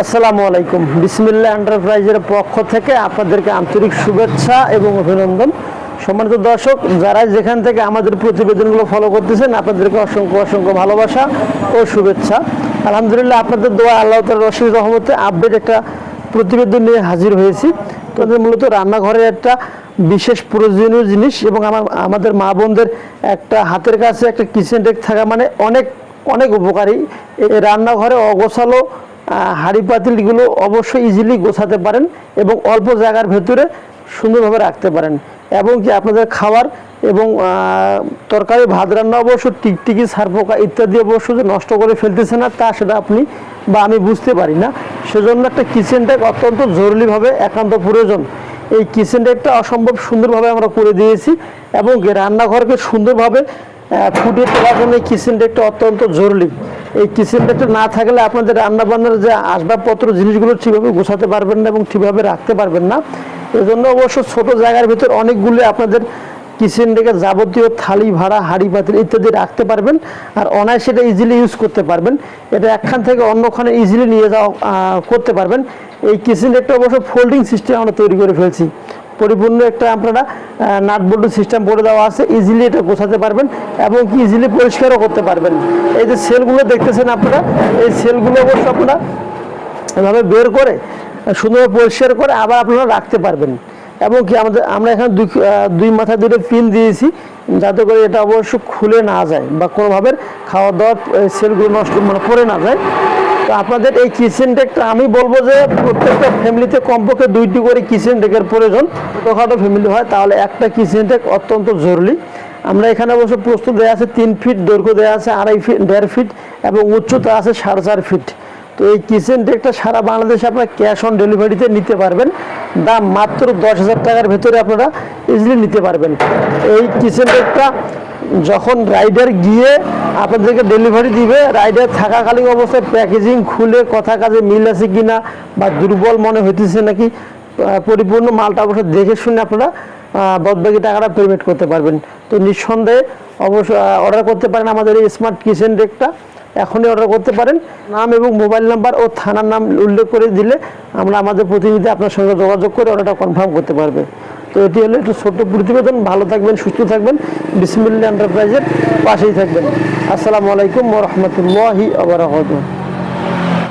আসসালামু আলাইকুম। বিসমিল্লা এন্টারপ্রাইজের পক্ষ থেকে আপনাদেরকে আন্তরিক শুভেচ্ছা এবং অভিনন্দন। সম্মানিত দর্শক, যারা যেখান থেকে আমাদের প্রতিবেদনগুলো ফলো করতেছেন, আপনাদেরকে অসংখ্য অসংখ্য ভালোবাসা ও শুভেচ্ছা। আলহামদুলিল্লাহ, আপনাদের দোয়া আল্লাহ তালার রশিদ রহমতে আপডেট একটা প্রতিবেদন নিয়ে হাজির হয়েছি। তাদের মূলত রান্নাঘরের একটা বিশেষ প্রয়োজনীয় জিনিস এবং আমার, আমাদের মা বোনদের একটা হাতের কাছে একটা কিচেন ডেক থাকা মানে অনেক অনেক উপকারী। রান্নাঘরে অগোছালো হাঁড়ি পাতিলগুলো অবশ্যই ইজিলি গোছাতে পারেন এবং অল্প জায়গার ভেতরে সুন্দরভাবে রাখতে পারেন। এবং কি আপনাদের খাবার এবং তরকারি, ভাত রান্না অবশ্য টিকটিকি, সারপোকা ইত্যাদি অবশ্য যে নষ্ট করে ফেলতেছে না, তা সেটা আপনি বা আমি বুঝতে পারি না। সেজন্য একটা কিচেন ডেক অত্যন্ত জরুরিভাবে একান্ত প্রয়োজন। এই কিচেন ডেকটা অসম্ভব সুন্দরভাবে আমরা করে দিয়েছি এবং রান্নাঘরকে সুন্দরভাবে ফুটিয়ে তোলার জন্য এই কিচেন ডেকটা অত্যন্ত জরুরি। এই কিচেন ডেকটা না থাকলে আপনাদের রান্না বান্নার যে আসবাবপত্র, জিনিসগুলো ঠিকভাবে গোছাতে পারবেন না এবং ঠিকভাবে রাখতে পারবেন না। এজন্য অবশ্য ছোট জায়গার ভিতর অনেকগুলো আপনাদের কিচেন ডেকে যাবতীয় থালি, ভাড়া, হাঁড়ি, পাতিল ইত্যাদি রাখতে পারবেন আর অনায়াসে এটা ইজিলি ইউজ করতে পারবেন। এটা একখান থেকে অন্যখানে ইজিলি নিয়ে যাওয়া করতে পারবেন। এই কিচেন ডেকটা অবশ্য ফোল্ডিং সিস্টেম আমরা তৈরি করে ফেলছি। পরিপূর্ণ একটা আপনারা নাট বোল্ট সিস্টেম করে দেওয়া আছে। ইজিলি এটা গোছাতে পারবেন এবং কি ইজিলি পরিষ্কারও করতে পারবেন। এই যে সেলগুলো দেখতেছেন আপনারা, এই সেলগুলো অবশ্য আপনারা এভাবে বের করে, সুন্দরভাবে পরিষ্কার করে আবার আপনারা রাখতে পারবেন। এবং কি আমাদের, আমরা এখানে দুই দুই মাথায় দুটো পিন দিয়েছি, যাতে করে এটা অবশ্য খুলে না যায় বা কোনোভাবে খাওয়া দাওয়ার সেলগুলো নষ্ট মানে পড়ে না যায়। তো আপনাদের এই কিচেন ডেকটা আমি বলব যে প্রত্যেকটা ফ্যামিলিতে কমপক্ষে দুইটি করে কিচেন ডেকের প্রয়োজন। ছোটোখাটো ফ্যামিলি হয়, তাহলে একটা কিচেন ডেক অত্যন্ত জরুরি। আমরা এখানে অবশ্য প্রস্তুত দেওয়া আছে, তিন ফিট দৈর্ঘ্য দেওয়া আছে, আড়াই ফিট দেড় ফিট এবং উচ্চতা আছে সাড়ে চার ফিট তো এই কিচেন ডেকটা সারা বাংলাদেশে আপনারা ক্যাশ অন ডেলিভারিতে নিতে পারবেন। দাম মাত্র দশ হাজার টাকার ভেতরে আপনারা ইজিলি নিতে পারবেন। এই কিচেন ডেকটা যখন রাইডার গিয়ে আপনাদেরকে ডেলিভারি দিবে রাইডার থাকাকালীন অবস্থায় প্যাকেজিং খুলে কথা কাজে মিল আছে কিনা বা দুর্বল মনে হইতেছে নাকি পরিপূর্ণ মালটা অবশ্য দেখে শুনে আপনারা বদবাকি টাকাটা পেমেন্ট করতে পারবেন। তো নিঃসন্দেহে অবশ্য অর্ডার করতে পারেন আমাদের এই স্মার্ট কিচেন ডেকটা এখনই অর্ডার করতে পারেন। নাম এবং মোবাইল নাম্বার ও থানার নাম উল্লেখ করে দিলে আমরা আমাদের প্রতিনিধি আপনার সঙ্গে যোগাযোগ করে অর্ডারটা কনফার্ম করতে পারবে। তো এটি হলো একটু ছোট্ট প্রতিবেদন। ভালো থাকবেন, সুস্থ থাকবেন। বিসমিল্লা এন্টারপ্রাইজের পাশেই থাকবেন। আসসালামু আলাইকুম রহমতুল্লাহি আবরাকাতুহ